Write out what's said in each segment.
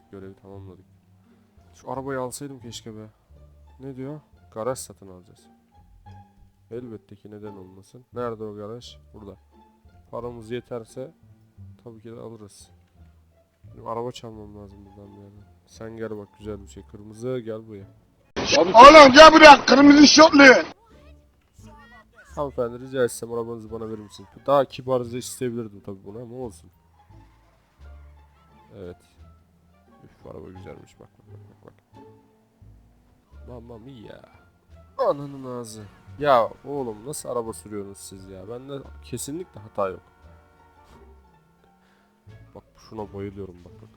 geldik görevi tamamladık. Şu arabayı alsaydım keşke be. Ne diyor? Garaj satın alacağız. Elbette ki neden olmasın. Nerede o garaj? Burada. Paramız yeterse tabii ki de alırız. Benim araba çalmam lazım buradan bir yerden. Sen gel bak güzel bir şey. Kırmızı gel buraya. Oğlum gel buraya kırmızı şortlu. Hanımefendi rica etsem arabanızı bana verir misiniz? Daha kibarca isteyebilirdim tabii bunu ama olsun. Evet. Üf araba güzelmiş bak bak bak. bak. Mamma mia. Ananın ağzı. Ya oğlum nasıl araba sürüyorsunuz siz ya? Bende kesinlikle hata yok. Bak şuna bayılıyorum bak bak.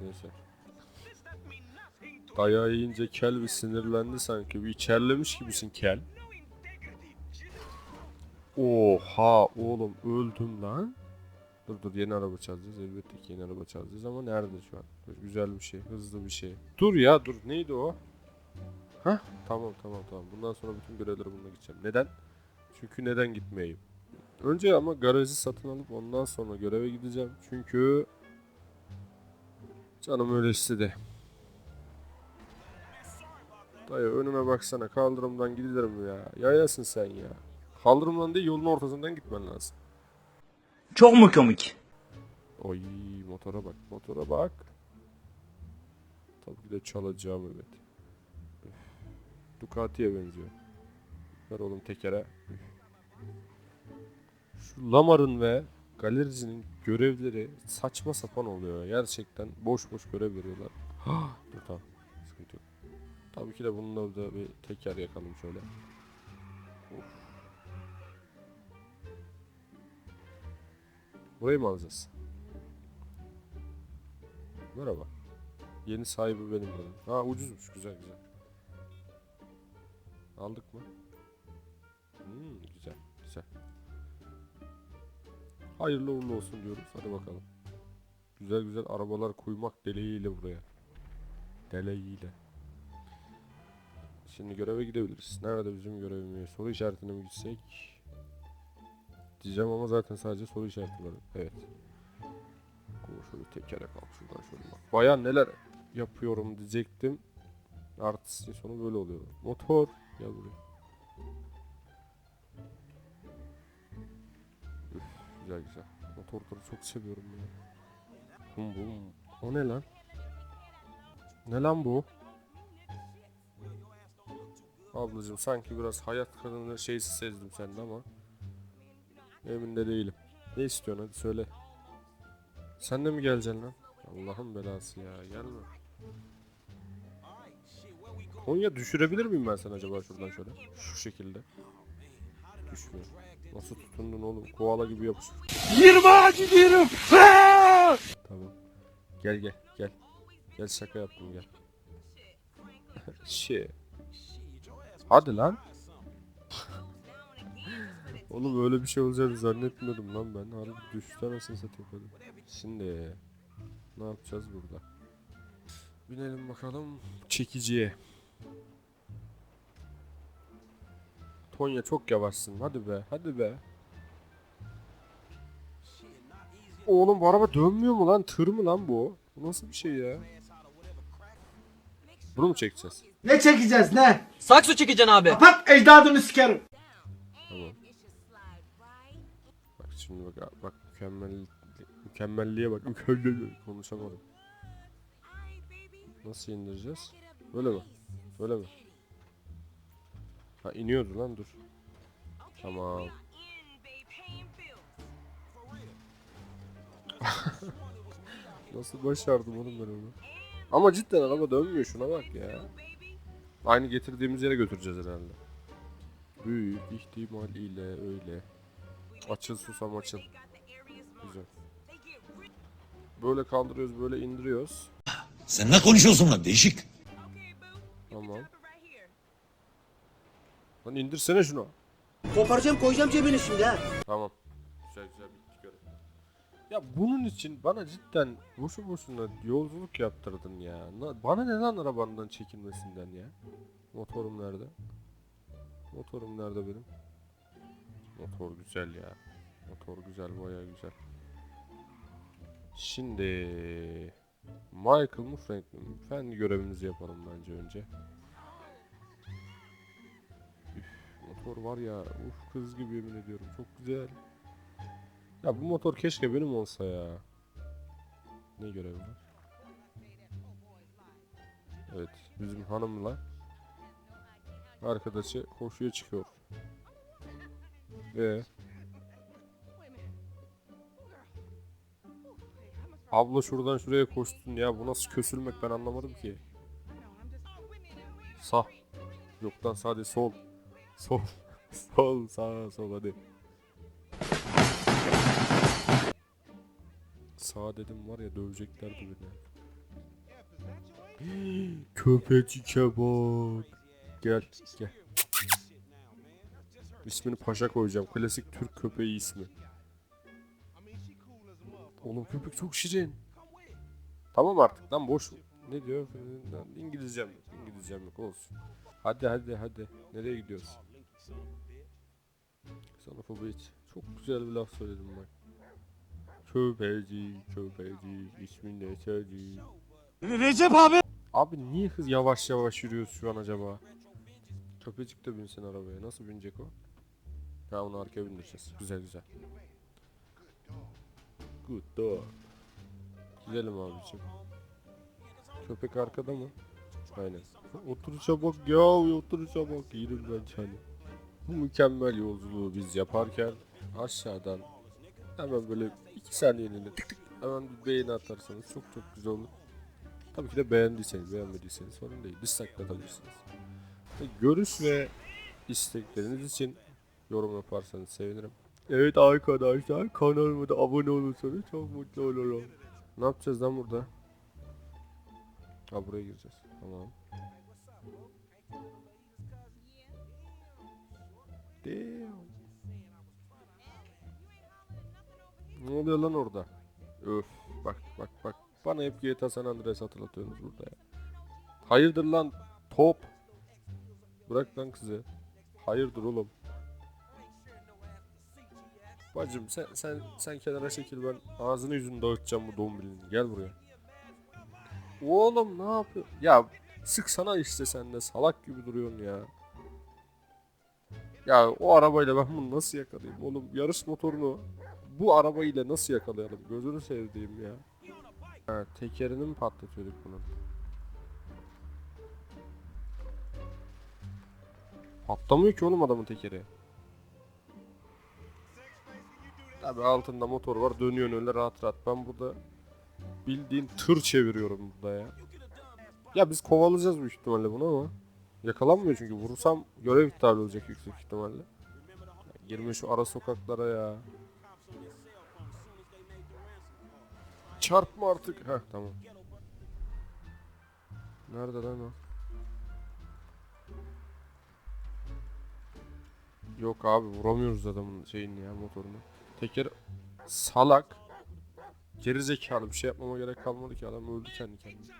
Neyse. Dayağı yiyince kel bir sinirlendi sanki. Bir içerlemiş gibisin kel. Oha oğlum öldüm lan. Dur dur yeni araba çalacağız. Elbette ki yeni araba çalacağız ama nerede şu an? Böyle güzel bir şey, hızlı bir şey. Dur ya dur neydi o? Hah tamam tamam tamam. Bundan sonra bütün görevlere bununla gideceğim. Neden? Çünkü neden gitmeyeyim? Önce ama garajı satın alıp ondan sonra göreve gideceğim. Çünkü canım öyle istedi. Dayı önüme baksana kaldırımdan giderim ya. Yayasın sen ya. Kaldırımdan değil yolun ortasından gitmen lazım. Çok mu komik? Oy motora bak motora bak. Tabii ki de çalacağım evet. Üf. Ducati'ye benziyor. Ver oğlum tekere. Şu Lamar'ın ve galericinin görevleri saçma sapan oluyor. Gerçekten boş boş görev veriyorlar. Dur tamam. Sıkıntı yok. Tabii ki de bununla da bir teker yakalım şöyle. Of. Burayı mı alacağız? Merhaba. Yeni sahibi benim dedim. Ha ucuzmuş güzel güzel. Aldık mı? Hmm, güzel güzel. Hayırlı uğurlu olsun diyoruz. Hadi bakalım. Güzel güzel arabalar koymak dileğiyle buraya. Dileğiyle. Şimdi göreve gidebiliriz. Nerede bizim görevimiz? Soru işaretine mi gitsek? Diyeceğim ama zaten sadece soru işareti var. Evet. Koy şöyle tekere kalk şuradan şöyle bak. Bayan neler yapıyorum diyecektim. Artistin sonu böyle oluyor. Motor. Gel buraya. Üf, güzel güzel. Motorları çok seviyorum ya. Bum bum. O ne lan? Ne lan bu? Ablacım sanki biraz hayat kadını şeysi sezdim sende ama emin de değilim. Ne istiyorsun hadi söyle. Sen de mi geleceksin lan? Allah'ın belası ya gelme. Konya düşürebilir miyim ben sen acaba şuradan şöyle? Şu şekilde. Düşmüyor. Nasıl tutundun oğlum? Koala gibi yapış. 20 gidiyorum. Tamam. Gel gel gel. Gel şaka yaptım gel. şey. Hadi lan. Oğlum öyle bir şey olacağını zannetmiyordum lan ben. Harbi düştü anasını satayım hadi. Şimdi ne yapacağız burada? Binelim bakalım çekiciye. Tonya çok yavaşsın. Hadi be, hadi be. Oğlum bu araba dönmüyor mu lan? Tır mı lan bu? Bu nasıl bir şey ya? Bunu mu çekeceğiz? Ne çekeceğiz ne? Sakso çekeceksin abi. Kapat ecdadını sikerim. Şimdi bak bak mükemmel mükemmelliğe bak mükemmel konuşamadım. Nasıl indireceğiz? Böyle mi? Böyle mi? Ha iniyordu lan dur. Tamam. Nasıl başardım oğlum ben onu? Ama cidden araba dönmüyor şuna bak ya. Aynı getirdiğimiz yere götüreceğiz herhalde. Büyük ihtimal ile öyle. Açıl susam açıl. Güzel. Böyle kaldırıyoruz böyle indiriyoruz. Sen ne konuşuyorsun lan değişik? Tamam. Lan indirsene şunu. Koparacağım koyacağım cebine şimdi ha. Tamam. Güzel güzel bitti görev. Ya bunun için bana cidden boşu boşuna yolculuk yaptırdın ya. Na- Bana neden arabandan çekinmesinden ya? Motorum nerede? Motorum nerede benim? Motor güzel ya. Motor güzel baya güzel. Şimdi Michael mı Franklin mi? Fen görevimizi yapalım bence önce. Üf, motor var ya. Uf kız gibi yemin ediyorum. Çok güzel. Ya bu motor keşke benim olsa ya. Ne görevi var? Evet, bizim hanımla arkadaşı koşuya çıkıyor. Abla şuradan şuraya koştun ya. Bu nasıl kösülmek ben anlamadım ki. Sağ. Yok lan sadece sol. Sol. sol sağ sol hadi. Sağ dedim var ya döveceklerdi beni. Köpecike bak. Gel gel. İsmini Paşa koyacağım. Klasik Türk köpeği ismi. Oğlum köpek çok şirin. Tamam artık lan boş. Ne diyor? İngilizcem yok. İngilizcem yok olsun. Hadi hadi hadi. Nereye gidiyoruz? Son of a bitch. Çok güzel bir laf söyledim bak. Köpeci, köpeci, ismin ne? Recep abi. Abi niye hız yavaş yavaş yürüyoruz şu an acaba? Köpecik de binsin arabaya. Nasıl binecek o? Ha onu arkaya bindireceğiz. Güzel güzel. Good dog. Gidelim abicim. Köpek arkada mı? Aynen. Oturuşa bak ya oturuşa bak. Yerim ben çani. Bu mükemmel yolculuğu biz yaparken aşağıdan hemen böyle iki saniyeliğine tık hemen bir beğeni atarsanız çok çok güzel olur. Tabii ki de beğendiyseniz, beğenmediyseniz sorun değil. Dislike atabilirsiniz. Görüş ve istekleriniz için yorum yaparsanız sevinirim. Evet arkadaşlar kanalıma da abone olursanız çok mutlu olurum. Ne yapacağız lan burada? Ha buraya gireceğiz. Tamam. Damn. Ne oluyor lan orada? Öf bak bak bak. Bana hep GTA San Andreas hatırlatıyorsunuz burada ya. Hayırdır lan top. Bırak lan kızı. Hayırdır oğlum. Bacım sen sen sen kenara çekil ben ağzını yüzünü dağıtacağım bu dombilini. Gel buraya. Oğlum ne yapıyor? Ya sık sana işte sen de salak gibi duruyorsun ya. Ya o arabayla ben bunu nasıl yakalayayım oğlum? Yarış motorunu bu arabayla nasıl yakalayalım? Gözünü sevdiğim ya. Ha, tekerini mi patlatıyorduk bunun? Patlamıyor ki oğlum adamın tekeri. Tabi altında motor var dönüyorsun öyle rahat rahat. Ben burada bildiğin tır çeviriyorum burada ya. Ya biz kovalayacağız büyük ihtimalle bunu ama. Yakalanmıyor çünkü vurursam görev iptal olacak yüksek ihtimalle. Ya girme şu ara sokaklara ya. Çarpma artık. Heh tamam. Nerede lan o? Yok abi vuramıyoruz adamın şeyini ya motorunu. Teker salak. Geri zekalı bir şey yapmama gerek kalmadı ki adam öldü kendi kendine.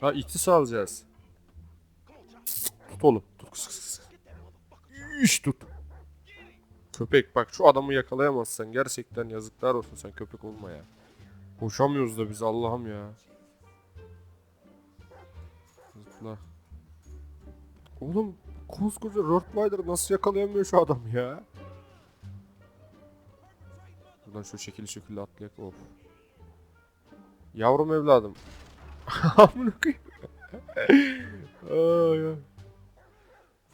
Ha iti alacağız. Tut oğlum. Tut kıs kıs kıs. İş tut. Köpek bak şu adamı yakalayamazsan gerçekten yazıklar olsun sen köpek olma ya. Koşamıyoruz da biz Allah'ım ya. Zıpla. Oğlum koskoca Rottweiler nasıl yakalayamıyor şu adam ya? Buradan şu şekil şekil atlayak of. Yavrum evladım. Amına koyayım. Ay ay.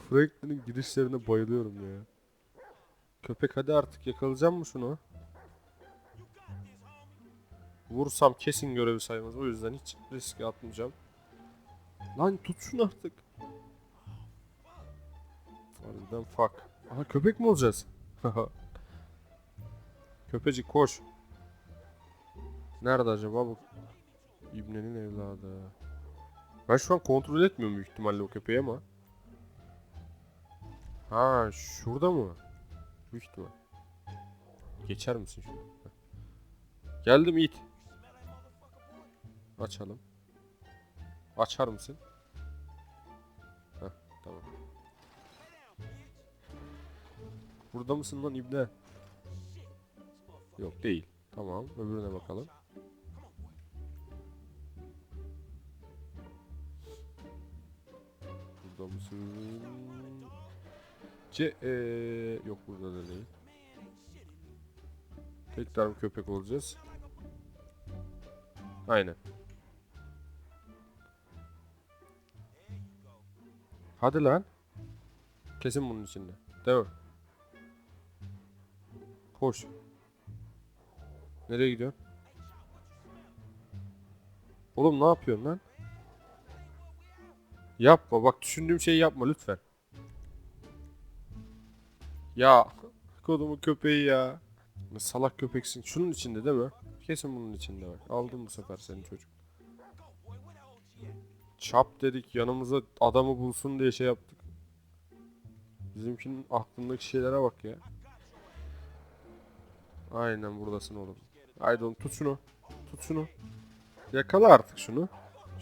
Franklin'in girişlerine bayılıyorum ya. Köpek hadi artık yakalayacağım mı şunu? Vursam kesin görevi saymaz. O yüzden hiç riske atmayacağım. Lan tut şunu artık. Harbiden fuck. Aha köpek mi olacağız? Köpecik koş. Nerede acaba bu? İbnenin evladı. Ben şu an kontrol etmiyorum büyük ihtimalle o köpeği ama. Ha şurada mı? Büyük ihtimal. Geçer misin şunu? Geldim it. Açalım. Açar mısın? Heh, tamam. Burada mısın lan ibne? Yok değil. Tamam öbürüne bakalım. Burada mısın? C eee, yok burada da değil. Tekrar köpek olacağız? Aynen. Hadi lan. Kesin bunun içinde. Devam. Koş. Nereye gidiyorsun? Oğlum ne yapıyorsun lan? Yapma bak düşündüğüm şeyi yapma lütfen. Ya kodumun köpeği ya. Salak köpeksin. Şunun içinde değil mi? Kesin bunun içinde bak. Aldım bu sefer senin çocuk. Çap dedik yanımıza adamı bulsun diye şey yaptık. Bizimkinin aklındaki şeylere bak ya. Aynen buradasın oğlum. Haydi oğlum tut şunu. Tut şunu. Yakala artık şunu.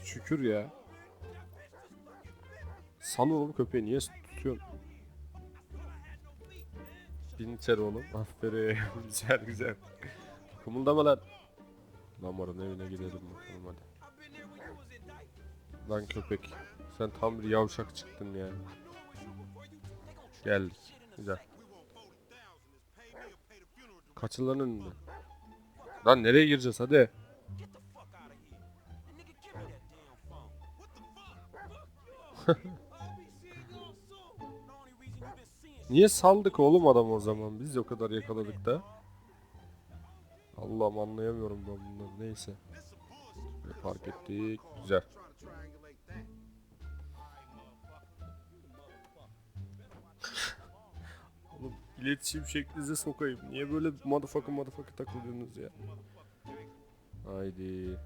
Şükür ya. Sal oğlum köpeği niye tutuyorsun? Bin içeri oğlum. Aferin. güzel güzel. Kımıldama lan. Lamar'ın evine gidelim bakalım hadi. Lan köpek. Sen tam bir yavşak çıktın ya. Geldik. Güzel. Kaçın lan önünden. Lan nereye gireceğiz hadi. Niye saldık oğlum adam o zaman? Biz de o kadar yakaladık da. Allah'ım anlayamıyorum ben bunları. Neyse. Fark ettik. Güzel. İletişim şeklinize sokayım. Niye böyle motherfucker motherfucker takılıyorsunuz ya? Haydi.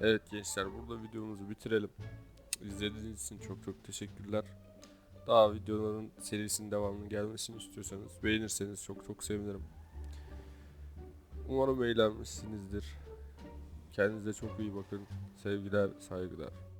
Evet gençler burada videomuzu bitirelim. İzlediğiniz için çok çok teşekkürler. Daha videoların serisinin devamının gelmesini istiyorsanız beğenirseniz çok çok sevinirim. Umarım eğlenmişsinizdir. Kendinize çok iyi bakın. Sevgiler, saygılar.